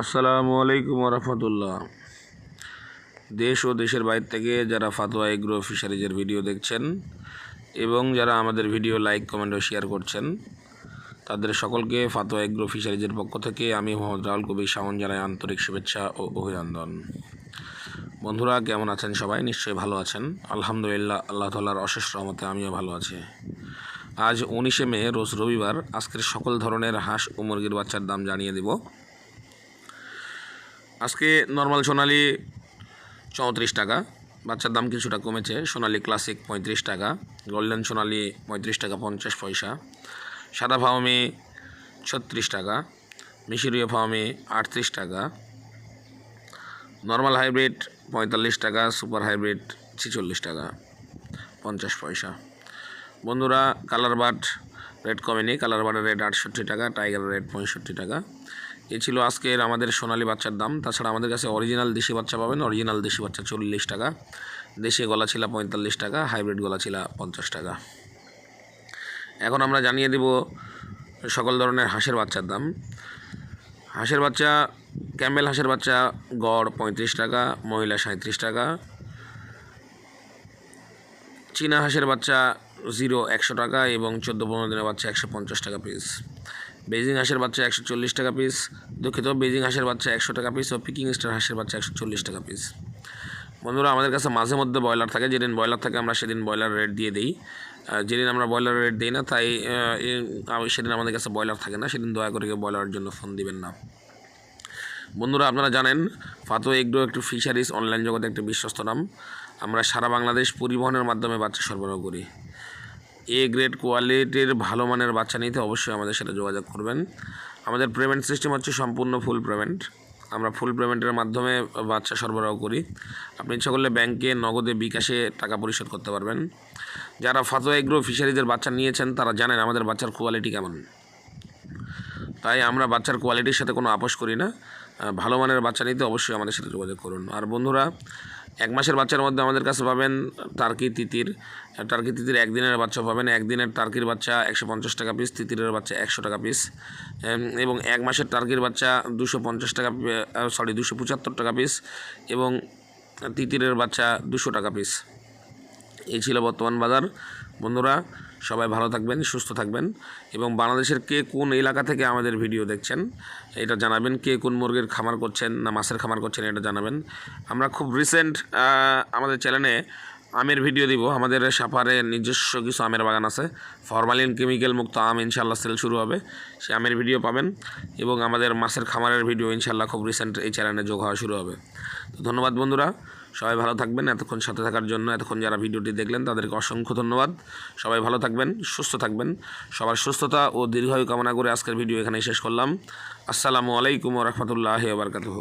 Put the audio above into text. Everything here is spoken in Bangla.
আসসালামু আলাইকুম রহমতুল্লাহ দেশ ও দেশের বাইরে থেকে যারা ফাতোয়া এগ্রো ফিশারিজের ভিডিও দেখছেন এবং যারা আমাদের ভিডিও লাইক, কমেন্ট ও শেয়ার করছেন, তাদের সকলকে ফাতোয়া এগ্রো ফিশারিজের পক্ষ থেকে আমি মোহাম্মদ রাহুল কবির শাওন জানাই আন্তরিক শুভেচ্ছা ও অভিনন্দন। বন্ধুরা, কেমন আছেন সবাই? নিশ্চয়ই ভালো আছেন। আলহামদুলিল্লাহ, আল্লাহ তাল্লাহর অশেষ রহমতে আমিও ভালো আছি। আজ উনিশে মে, রোজ রবিবার, আজকের সকল ধরনের হাঁস ও মুরগির বাচ্চার দাম জানিয়ে দেব। আজকে নর্মাল সোনালি চৌত্রিশ টাকা, বাচ্চার দাম কিছুটা কমেছে। সোনালি ক্লাসিক পঁয়ত্রিশ টাকা গোল্ডেন সোনালি পঁয়ত্রিশ টাকা পঞ্চাশ পয়সা। সাদা ফাউমি ছত্রিশ টাকা মিশরীয় ফাউমি আটত্রিশ টাকা। নর্মাল হাইব্রিড পঁয়তাল্লিশ টাকা সুপার হাইব্রিড ছেচল্লিশ টাকা, পঞ্চাশ পয়সা। বন্ধুরা কালার বাট রেট কমেনি কালার বাটের রেট আটষট্টি টাকা টাইগার রেট পঁয়ষট্টি টাকা। এ ছিল আজকের আমাদের সোনালী বাচ্চার দাম। তাছাড়া আমাদের কাছে অরিজিনাল দেশি বাচ্চা পাবেন। অরিজিনাল দেশি বাচ্চা চল্লিশ টাকা। দেশি গলা ছিল পঁয়তাল্লিশ টাকা হাইব্রিড গলা ছিল পঞ্চাশ টাকা। এখন আমরা জানিয়ে দেব সকল ধরনের হাঁসের বাচ্চার দাম। হাঁসের বাচ্চা, ক্যাম্বেল হাঁসের বাচ্চা, গড় পঁয়ত্রিশ টাকা, মহিলা সাঁত্রিশ টাকা। চীনা হাঁসের বাচ্চা জিরো একশো টাকা এবং চোদ্দ পনেরো দিনের বাচ্চা একশো পঞ্চাশ টাকা পিস বেজিং হাঁসের বাচ্চা একশো চল্লিশ টাকা পিস দুঃখিত, বেজিং হাঁসের বাচ্চা একশো টাকা পিস ও পিকিং স্টার হাঁসের বাচ্চা একশো চল্লিশ টাকা পিস বন্ধুরা, আমাদের কাছে মাঝে মধ্যে ব্রয়লার থাকে। যেদিন ব্রয়লার থাকে, আমরা সেদিন ব্রয়লার রেট দিয়ে দিই। যেদিন আমরা ব্রয়লার রেট দিই না, তাই সেদিন আমাদের কাছে ব্রয়লার থাকে না। সেদিন দয়া করে ব্রয়লারের জন্য ফোন দিবেন না। বন্ধুরা, আপনারা জানেন, ফাতো এগ্রো একটু ফিশারিজ অনলাইন জগতে একটি বিশ্বস্ত নাম। আমরা সারা বাংলাদেশ পরিবহনের মাধ্যমে বাচ্চা সরবরাহ করি। এ গ্রেড কোয়ালিটির ভালো মানের বাচ্চা নিতে অবশ্যই আমাদের সাথে যোগাযোগ করবেন। আমাদের পেমেন্ট সিস্টেম হচ্ছে সম্পূর্ণ ফুল পেমেন্ট আমরা ফুল পেমেন্টের মাধ্যমে বাচ্চা সরবরাহ করি। আপনি ইচ্ছা করলে ব্যাংকে নগদে বিকাশে টাকা পরিশোধ করতে পারবেন। যারা ফাতোয়া এগ্রো ফিশারিজের বাচ্চা নিয়েছেন, তারা জানেন আমাদের বাচ্চার কোয়ালিটি কেমন। তাই আমরা বাচ্চার কোয়ালিটির সাথে কোনো আপোষ করি না। ভালো মানের বাচ্চা নিতে অবশ্যই আমাদের সাথে যোগাযোগ করুন। আর বন্ধুরা, এক মাসের বাচ্চার মধ্যে আমাদের কাছে পাবেন টার্কি তিতির। টার্কি তিতির একদিনের বাচ্চা পাবেন। একদিনের টার্কির বাচ্চা একশো পঞ্চাশ টাকা পিস তিতিরের বাচ্চা একশো টাকা পিস এবং এক মাসের টার্কির বাচ্চা দুশো পঞ্চাশ টাকা সরি দুশো পঁচাত্তর টাকা পিস এবং তিতিরের বাচ্চা দুশো টাকা পিস এই ছিল বর্তমান বাজার। বন্ধুরা সবাই ভালো থাকবেন, সুস্থ থাকবেন। এবং বাংলাদেশের কে কোন এলাকা থেকে আমাদের ভিডিও দেখছেন, এটা জানাবেন। কে কোন মুরগির খামার করছেন না মাছের খামার করছেন, এটা জানাবেন। আমরা খুব রিসেন্ট আমাদের চ্যানেলে আমের ভিডিও দিব। আমাদের সাফারে নিজস্ব কিছু আমের বাগান আছে। ফরমালিন কেমিক্যাল মুক্ত আম ইনশাল্লাহ সেল শুরু হবে। সে আমের ভিডিও পাবেন এবং আমাদের মাছের খামারের ভিডিও ইনশাল্লাহ খুব রিসেন্ট এই চ্যানেলে যোগ হওয়া শুরু হবে। তো ধন্যবাদ বন্ধুরা, সবাই ভালো থাকবেন। এতক্ষণ সাথে থাকার জন্য এতক্ষণ যারা ভিডিওটি দেখলেন তাদেরকে অসংখ্য ধন্যবাদ। সবাই ভালো থাকবেন, সুস্থ থাকবেন। সবার সুস্থতা ও দীর্ঘায়ু কামনা করে আজকের ভিডিও এখানেই শেষ করলাম। আসসালামু আলাইকুম রহমতুল্লাহ বারকাতুহ।